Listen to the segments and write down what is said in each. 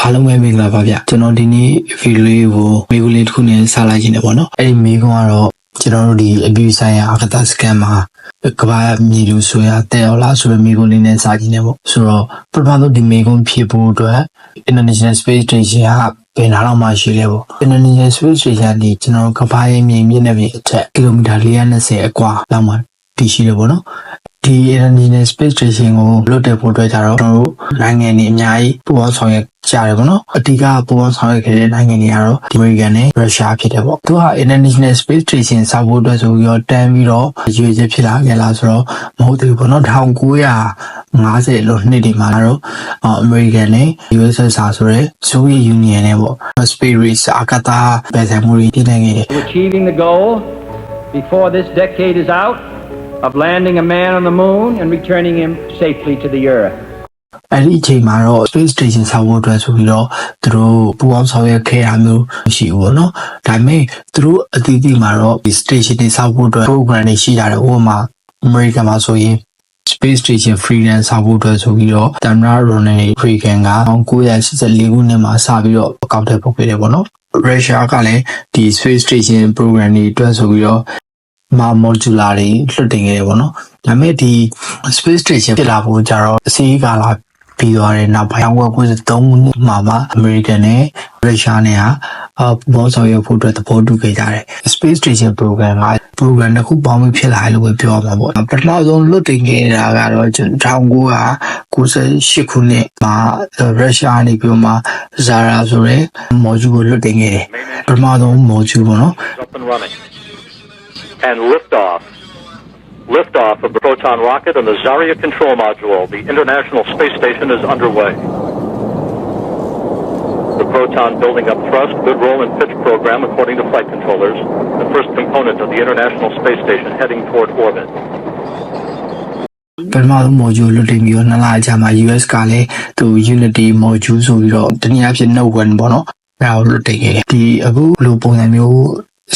အားလုံးပဲမင်္ဂလာပါဗျကျွန်တော်ဒီနေ့ဗီဒီယိုလေးကိုမိကုလေးတစ်ခုနဲ့စလိုက်ခြင်းတယ်ပေါ့နော်အဲ့ဒီမိကုကတော့ကျွန်တော်တို့ဒီအပြူဆိုင်ရာအကတာစကန်မှာကဘာမြေလူဆိုရတဲ့အောင်လားဆိုတဲ့မိကုလေးနဲ့စခြင်းတယ်ပေါ့ဆိုတော့ပထမဆုံးဒီမိကုဖြည့်ဖို့အတွက် International Space Station ကဘယ်နာတော့မှရှိလဲပေါ့ International Space Station ဒီကျွန်တော်ကဘာရဲ့မြေမြင့်တဲ့မြေအထက်ကီလိုမီတာ420အကွာလောက်မှတည်ရှိတယ်ပေါ့နော်ဒီ International Space Station ကိုလွတ်တဲ့ဖို့အတွက်ကြတော့ကျွန်တော်တို့နိုင်ငံတွေအများကြီးပူးပေါင်းဆောင်ရွက်ကြတယ်ပေါ့နော်အဓိကပူးပေါင်းဆောင်ရွက်ခဲ့တဲ့နိုင်ငံတွေကတော့ဒီ American နဲ့ Russia ဖြစ်တယ်ပေါ့သူက International Space Station စောက်ဖို့အတွက်ဆိုပြီးတော့တန်းပြီးတော့ရွေးချက်ဖြစ်လာခဲ့လားဆိုတော့မဟုတ်သေးဘူးပေါ့နော်1950လို့နှစ်တွေမှာတော့ American နဲ့ USSR ဆိုတဲ့ Soviet Union နဲ့ပေါ့ Space Race အကတာပဲဆိုင်မှုတွေတည်နေခဲ့တယ် to achieving the goal before this decade is out of landing a man on the moon and returning him safely to the earth. အဲ့ဒီအချိန်မှာတော့ space station ဆောက်ဖို့အတွက်ဆိုပြီးတော့သူတို့ပူပေါင်းဆောင်ရွက်ခဲ့တာမျိုးမရှိဘူးပေါ့နော်ဒါပေမဲ့သူတို့အသီးသီးမှာတော့ဒီ station တွေဆောက်ဖို့အတွက် program တွေရှိကြတယ်ဥပမာ American မှာဆိုရင် Space Station Freedom ဆောက်ဖို့အတွက်ဆိုပြီးတော့တမ်နာရိုနယ်ရီဂန်က1984ခုနှစ်မှာစပြီးတော့အကောင့်ထဲပုတ်ခဲ့တယ်ပေါ့နော်ရုရှားကလည်းဒီ Space Station program တွေအတွက်ဆိုပြီးတော့ မာ modular တွေလွှတ်တင်ခဲ့တယ်ပေါ့နော်ဒါပေမဲ့ဒီ Space Station ဖြစ်လာဖို့ကြတော့အစည်းကာလပြီးသွားတဲ့နောက်ပိုင်းဝက်ကွင်းသုံးခုမှာမှ American နဲ့ရုရှားနဲ့ဟာအဘောဆောင်ရဖို့အတွက်သဘောတူခဲ့ကြတယ် Space Station Program က program တစ်ခုပေါင်းပြီးဖြစ်လာတယ်လို့ပဲပြောရမှာပေါ့ပထမဆုံးလွတ်တင်ခဲ့တာကတော့1998ခုနှစ်မှာရုရှားနေပြီးတော့မှ Zara ဆိုတဲ့ module ကိုလွတ်တင်ခဲ့တယ်ပထမဆုံး module ပေါ့နော် is up and running. And liftoff. Liftoff of the Proton rocket and the Zarya control module. The International Space Station is underway. The Proton building up thrust, good roll and pitch program according to flight controllers. The first component of the International Space Station heading toward orbit. ပထမဆုံး module လွတ်တင်ပြီးတော့နှစ်လအကြာမှာ US ကလည်းသူ Unity module ဆိုပြီးတော့တနည်းအားဖြင့် Note 1ပေါ့နော်အဲဒါကိုလွတ်တင်ခဲ့တယ်ဒီအခုလိုပုံစံမျိုး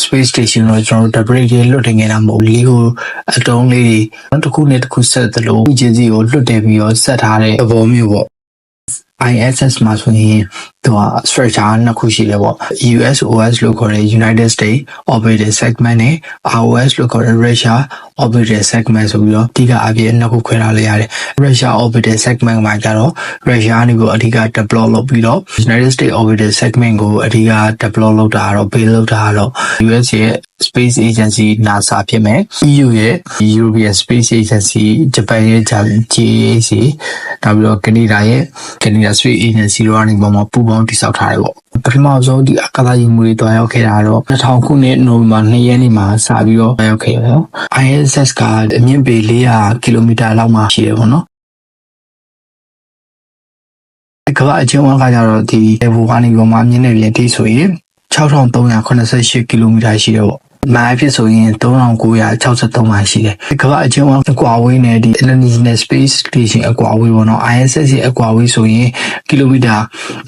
space station တော့ကျွန်တော်တို့ debris တွေလွတ်တင်ခဲ့တာမဟုတ်ဘူးလေးကိုအတုံးလေးတွေတစ်ခုနဲ့တစ်ခုဆက်သလိုအချင်းစီကိုလွတ်တင်ပြီးတော့ဆက်ထားတဲ့သဘောမျိုးပေါ့ ISS မှာဆိုရင် သူက structure နှစ်ခုရှိတယ်ပေါ့ USOS လို့ခေါ်တဲ့ United States Orbital Segment နဲ့ ROS လို့ခေါ်တဲ့ Russia Orbital Segment ဆိုပြီးတော့အဓိကအပြည့်နှစ်ခုခွဲထားလိုက်ရတယ် Russia Orbital Segment မှာကျတော့ Russia နေကိုအဓိက develop လုပ်ပြီးတော့ United States Orbital Segment ကိုအဓိက develop လုပ်တာကတော့ build လုပ်တာကတော့ US ရဲ့ Space Agency NASA ဖြစ်မယ် EU ရဲ့ European Space Agency ဂျပန်ရဲ့ JAC နောက်ပြီးတော့ကနေဒါရဲ့ Canada Space Agency တို့ကနေပုံမှာပူးပေါင်းတည်ဆောက်ထားတယ်ပေါ့ပထမဆုံးဒီအကသာယူမှုတွေတွားရောက်ခဲ့တာတော့2000ခုနှစ်နိုဝင်ဘာ2ရက်နေ့မှာစပြီးတော့တွားရောက်ခဲ့ရတော့ ISS ကအမြင့်ပေ400ကီလိုမီတာလောက်မှာရှိတယ်ပေါ့နော်ကမ္ဘာအချင်းဝါကကြတော့ဒီ level ကနေပုံမှာမြင့်နေပြန်တိဆိုရင်6388ကီလိုမီတာရှိတယ်ပေါ့ မိုင်ဖြစ်ဆိုရင်3963မိုင်ရှိတယ်။ကမ္ဘာအချင်းဝအကွာဝေးနဲ့ဒီ International Space Station အကွာဝေးပေါ့နော် ISS ရဲ့အကွာဝေးဆိုရင်ကီလိုမီတာ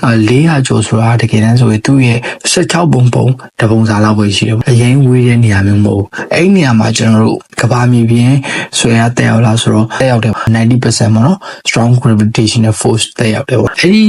400ကျော်ဆိုတာတကယ်တမ်းဆိုရင်သူ့ရဲ့16ပုံပုံတပုံစာလောက်ပဲရှိတယ်။အရင်ဝေးတဲ့နေရာမျိုးမဟုတ်ဘူး။အဲ့ဒီနေရာမှာကျွန်တော်တို့ကမ္ဘာမြေပြင်ဆွဲရတက်ရောက်လာဆိုတော့တက်ရောက်တယ်90%ပေါ့နော် strong gravitational force တက်ရောက်တယ်ပေါ့။အဲ့ဒီ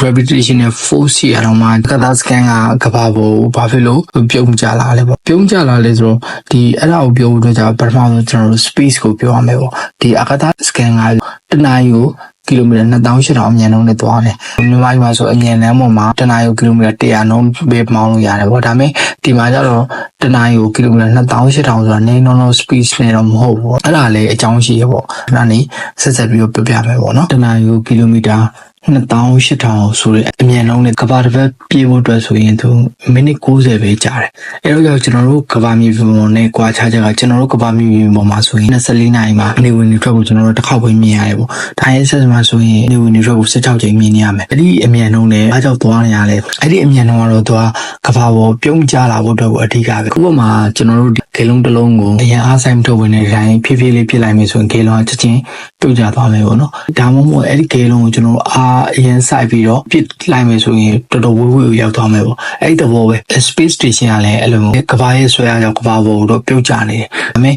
gravitational force ရတော့မှကသာစကန်ကကမ္ဘာပေါ်ဘာဖြစ်လို့ပြုံးကြလာလဲပေါ့။ပြုံးကြလာလဲဆိုတော့ဒီအဲ့ဒါကိုပြောဖို့အတွက်じゃပထမဆုံးကျွန်တော်တို့ space ကိုပြောရမယ်ပေါ့။ဒီအကသာ scan ကတနအီကိုကီလိုမီတာ2800အမြန်နှုန်းနဲ့သွားတယ်။မြန်မာပြည်မှာဆိုအမြန်လမ်းပေါ်မှာတနအီကိုကီလိုမီတာ100နှုန်းပဲမောင်းလို့ရတယ်ပေါ့။ဒါပေမဲ့ဒီမှာကျတော့တနအီကိုကီလိုမီတာ2800ဆိုတာနေနှုန်းလုံး speed နဲ့တော့မဟုတ်ဘူးပေါ့။အဲ့ဒါလည်းအကြောင်းရှိရပေါ့။ဒါနဲ့ဆက်ဆက်ပြီးတော့ပြပြမယ်ပေါ့နော်။တနအီကိုကီလိုမီတာ 2800ဆိုတဲ့အမြန်နှုန်းနဲ့ကဘာတစ်ပတ်ပြေးဖို့အတွက်ဆိုရင်သူမိနစ်60ပဲကြာတယ်။အဲတော့ကျွန်တော်တို့ကဘာမြေပြင်ပေါ်နဲ့ကွာခြားချက်ကကျွန်တော်တို့ကဘာမြေပြင်ပေါ်မှာဆိုရင်24နာရီမှာနေဝင်နေထွက်ကိုကျွန်တော်တို့တစ်ခေါက်ပဲမြင်ရတယ်ပေါ့။ဒါရဲ့ဆက်မှာဆိုရင်နေဝင်နေထွက်ကို16ချိန်မြင်နေရမယ်။အဲ့ဒီအမြန်နှုန်းနဲ့အားကြောင့်သွားနေရလဲ။အဲ့ဒီအမြန်နှုန်းကတော့သူကကဘာပေါ်ပြုံးကြလာဖို့အတွက်ကိုအဓိကပဲ။ခုမှကျွန်တော်တို့ဂေလုံးတစ်လုံးကိုအရင်အားဆိုင်မထုတ်ဝင်တဲ့အတိုင်းဖြည်းဖြည်းလေးပြစ်လိုက်မယ်ဆိုရင်ဂေလုံးကချက်ချင်းပြုတ်ကျသွားမယ်ပေါ့နော်။ဒါမှမဟုတ်အဲ့ဒီဂေလုံးကိုကျွန်တော်တို့အားအရင်စိုက်ပြီးတော့ပစ်လိုက်မယ်ဆိုရင်တော်တော်ဝေးဝေးကိုရောက်သွားမယ်ပေါ့အဲ့ဒီသဘောပဲ space station ကလည်းအဲ့လိုမျိုးကဘာရဲ့ဆွဲအားကြောင့်ကဘာဘောကိုတော့ပြုတ်ကျနေတယ်ဒါပေမဲ့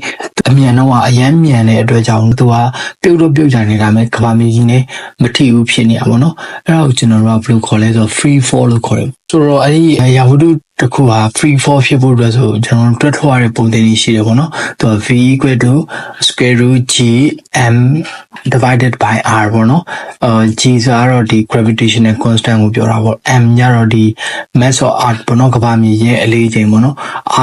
အမြန်တော့ကအရန်မြန်တဲ့အတွက်ကြောင့်သူကပြုတ်တော့ပြုတ်ကျနေတာမဲ့ကဘာမြေကြီးနဲ့မထိဘူးဖြစ်နေတာပေါ့နော်အဲ့ဒါကိုကျွန်တော်တို့ကဘယ်လိုခေါ်လဲဆိုတော့ free fall လို့ခေါ်တယ်ဆိုတော့အဲ့ဒီရာဝတ္ထု တစ်ခုဟာ free fall ဖြစ်ဖို့အတွက်ဆိုကျွန်တော်တို့တွက်ထွက်ရတဲ့ပုံသဏ္ဍာန်ရှိတယ်ပေါ့နော်သူက v equal to square root g m divided by r ပေါ့နော်အာ g ဆိုတော့ဒီ gravitational constant ကိုပြောတာပေါ့ m ညတော့ဒီ mass of earth ပေါ့နော်ကမ္ဘာမြေရဲ့အလေးချိန်ပေါ့နော်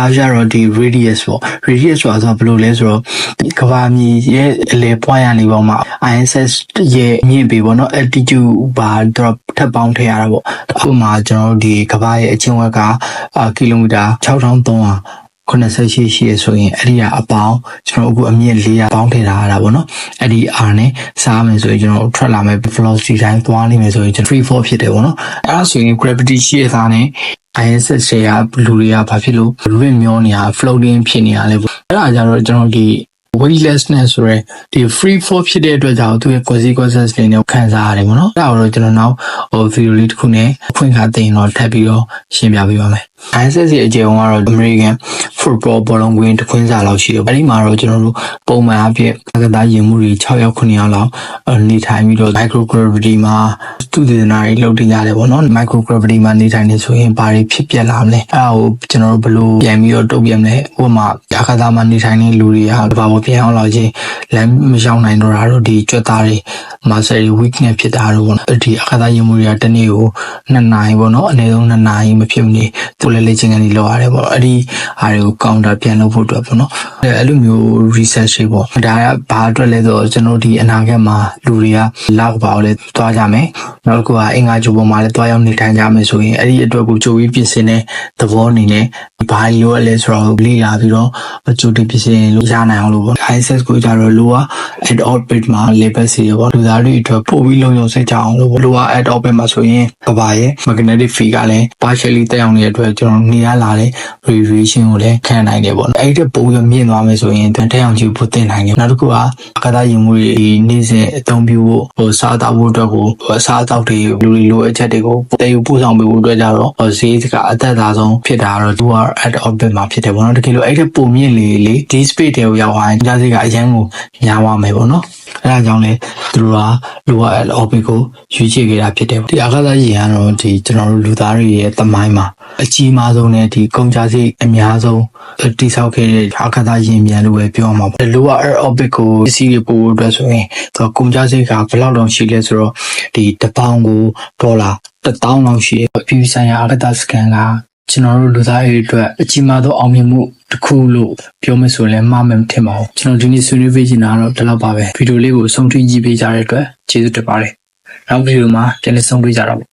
r ကျတော့ဒီ radius ပေါ့ radius ဆိုတာဆိုဘယ်လိုလဲဆိုတော့ဒီကမ္ဘာမြေရဲ့အလဲပွားရနေပေါ့မှာ ISS ရဲ့မြင့်ပေပေါ့နော် altitude ဘာတော့ ထပ်ပေါင်းထည့်ရတာပေါ့အခုမှကျွန်တော်တို့ဒီကမ္ဘာရဲ့အချင်းဝက်ကအာကီလိုမီတာ6300 88ရှိရဆိုရင်အဲ့ဒီကအပေါင်းကျွန်တော်အခုအမြင့်400ပေါင်းထည့်ထားရတာပေါ့နော်အဲ့ဒီ R နဲ့စားမယ်ဆိုရင်ကျွန်တော်ထွက်လာမယ် velocity တိုင်းသွားလိမ့်မယ်ဆိုရင်ကျွန်တော်3 4ဖြစ်တယ်ပေါ့နော်အဲ့ဒါဆိုရင် gravity ရှိရသားနဲ့ ISS တွေကလူတွေကဘာဖြစ်လို့ rim မျောနေတာ floating ဖြစ်နေတာလဲပေါ့အဲ့ဒါကြတော့ကျွန်တော်ဒီ weightlessness ဆိုရယ်ဒီ free fall ဖြစ်တဲ့အတွက်ကြောင့်သူ့ရဲ့ consequences တွေနဲ့ခံစားရတယ်ပေါ့နော်အဲ့ဒါကိုတော့ကျွန်တော်နောက်ဟို video လေးတစ်ခုနဲ့အခွင့်အခါသိရင်တော့ထပ်ပြီးတော့ရှင်းပြပေးပါမယ် ISS ရဲ့အကျယ်ဝန်းကတော့ American football ဘောလုံးကွင်းတစ်ခွင်းစာလောက်ရှိတယ်အဲ့ဒီမှာတော့ကျွန်တော်တို့ပုံမှန်အဖြစ်အကစားရင်မှုတွေ6ယောက်9ယောက်လောက်အဲ့နေထိုင်ပြီးတော့ microgravity မှာသူတည်နာတွေလုပ်တင်ကြတယ်ပေါ့နော် microgravity မှာနေထိုင်နေဆိုရင်ဘာတွေဖြစ်ပျက်လာမလဲအဲ့ဒါကိုကျွန်တော်တို့ဘယ်လိုပြန်ပြီးတော့တုံ့ပြန်မလဲဥပမာအကစားမှာနေထိုင်နေလူတွေကဘာပေါ်ပြန်အောင်လောက်ချင်းလမ်းမရှောင်နိုင်တော့တာတို့ဒီကြွက်သားတွေ muscle weakness ဖြစ်တာတို့ပေါ့နော်ဒီအခါသားရင်မှုတွေကတစ်နေ့ကို2နာရီပေါ့နော်အနည်းဆုံး2နာရီမဖြစ်မနေသူလည်းလေ့ကျင့်ခန်းတွေလုပ်ရတယ်ပေါ့အဲ့ဒီဟာတွေကို counter ပြန်လုပ်ဖို့အတွက်ပေါ့နော်အဲ့အဲ့လိုမျိုး research တွေပေါ့ဒါကဘာအတွက်လဲဆိုတော့ကျွန်တော်ဒီအနာဂတ်မှာလူတွေကလောက်ပါအောင်လဲသွားကြမယ်နောက်တစ်ခုကအင်္ဂါဂျိုပေါ်မှာလည်းသွားရောက်နေထိုင်ကြမယ်ဆိုရင်အဲ့ဒီအတွက်ကိုကြိုပြီးပြင်ဆင်တဲ့သဘောအနေနဲ့ဘာလိုအပ်လဲဆိုတော့လေ့လာပြီးတော့ကြိုတင်ပြင်ဆင်လို့ရနိုင်အောင်လို့ပေါ့ ISS ကိုကြတော့လိုက at orbit မှာ label စီရောလူသားတွေအတွက်ပို့ပြီးလုံခြုံစိတ်ချအောင်လို့လိုက at orbit မှာဆိုရင်ကဘာရဲ့ magnetic field ကလည်း partially တက်အောင်နေတဲ့အတွက်ကျွန်တော်နေရလာတဲ့ radiation ကိုလည်းခံနိုင်တယ်ပေါ့နော်အဲ့ဒီပုံရမြင့်သွားမယ်ဆိုရင်တက်အောင်ကြည့်ဖို့သင်နိုင်တယ်နောက်တစ်ခုကအကသာရင်မှုတွေနေ့စဉ်အသုံးပြုဖို့ဟိုစားသောက်ဖို့အတွက်ကိုအစားအသောက်တွေလူတွေလိုအပ်ချက်တွေကိုတည်ယူပို့ဆောင်ပေးဖို့အတွက်ကြတော့ဈေးကအသက်သာဆုံးဖြစ်တာတော့သူက at orbit မှာဖြစ်တယ်ပေါ့နော်တကယ်လို့အဲ့ဒီပုံမြင့်လေးလေးဒီ space တွေကိုရောက်သွားရင်ကြားစိတ်ကအရန်ကိုညားသွားမယ်ပေါ့နော်အဲဒါကြောင့်လေသူတို့ကလူက orbit ကိုရွေးချယ်ခဲ့တာဖြစ်တယ်ဒီအာကာသယာဉ်ကတော့ဒီကျွန်တော်တို့လူသားတွေရဲ့သမိုင်းမှာအကြီးမားဆုံးနဲ့ဒီကုန်ကြစိတ်အများဆုံး တိဆောက်ခဲ့တဲ့အာကာသယာဉ်မြန်လို့ပဲပြောရမှာပေါ့လူက Earth orbit ကိုပစ္စည်းတွေပို့ဖို့အတွက်ဆိုရင်သူကကုန်ကြစိတ်ကဘယ်လောက်တောင်ရှိလဲဆိုတော့ဒီတစ်ပေါင်ကိုဒေါ်လာ1000လောက်ရှိတယ်အပြည်ပြည်ဆိုင်ရာအာကာသစကန်ကကျွန်တော်တို့လူသားတွေအတွက်အကြီးမားသောအောင်မြင်မှုတစ်ခုလို့ပြောမယ်ဆိုရင်မှားမယ်မထင်ပါဘူးကျွန်တော်ဒီနေ့ဆွေးနွေးပေးချင်တာကတော့ဒီလောက်ပါပဲဗီဒီယိုလေးကိုအဆုံးထိကြည့်ပေးကြတဲ့အတွက်ကျေးဇူးတင်ပါတယ်နောက်ဗီဒီယိုမှာပြန်လည်ဆုံတွေ့ကြတော့